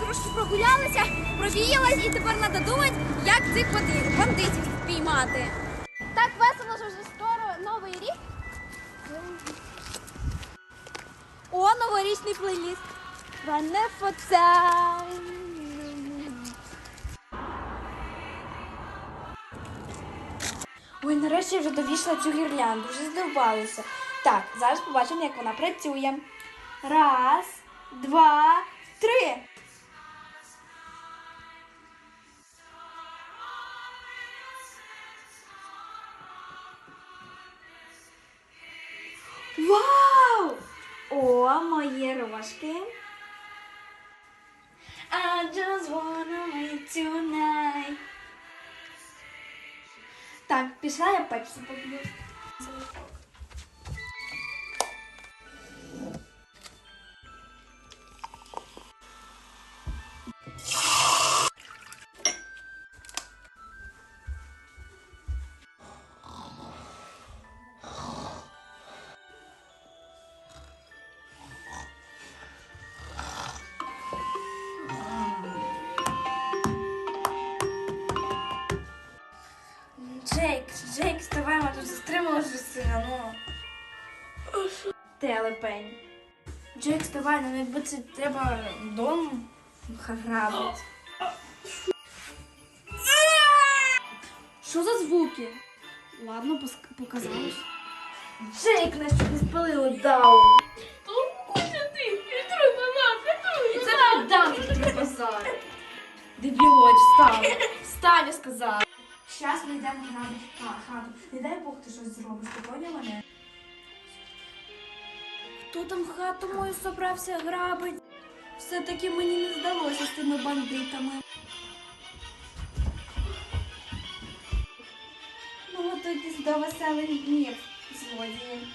трошки прогулялися, провіялась і тепер треба думати, як цих бандитів впіймати. Так весело що вже скоро новий рік. О, новорічний плейліст. Фоца. Ой, нарешті я вже довійшла цю гірлянду, вже здивувалася. Так, зараз побачимо, як вона працює. Раз, два, Вау! О, мої рожки. I just wanna meet tonight. Так, пішла я пепсі поп'ю. Джейк, Джейк, вставай, ми тут застрималися вже сильно, ну. Телепень. Джейк, вставай, нам якби це треба дом грабити. Що за звуки? Ладно, показалось. Джейк нас чуть не спалило даун. І це базар. Дебілоч, встав. Встань, я сказала. Зараз ми йдемо грабити хату. Не дай Бог ти щось зробиш, ти поняла мене? Хто там хату мою собрався грабить? Все-таки мені не здалося з тими бандитами. Ну, готуйтесь до веселих днів, злодії.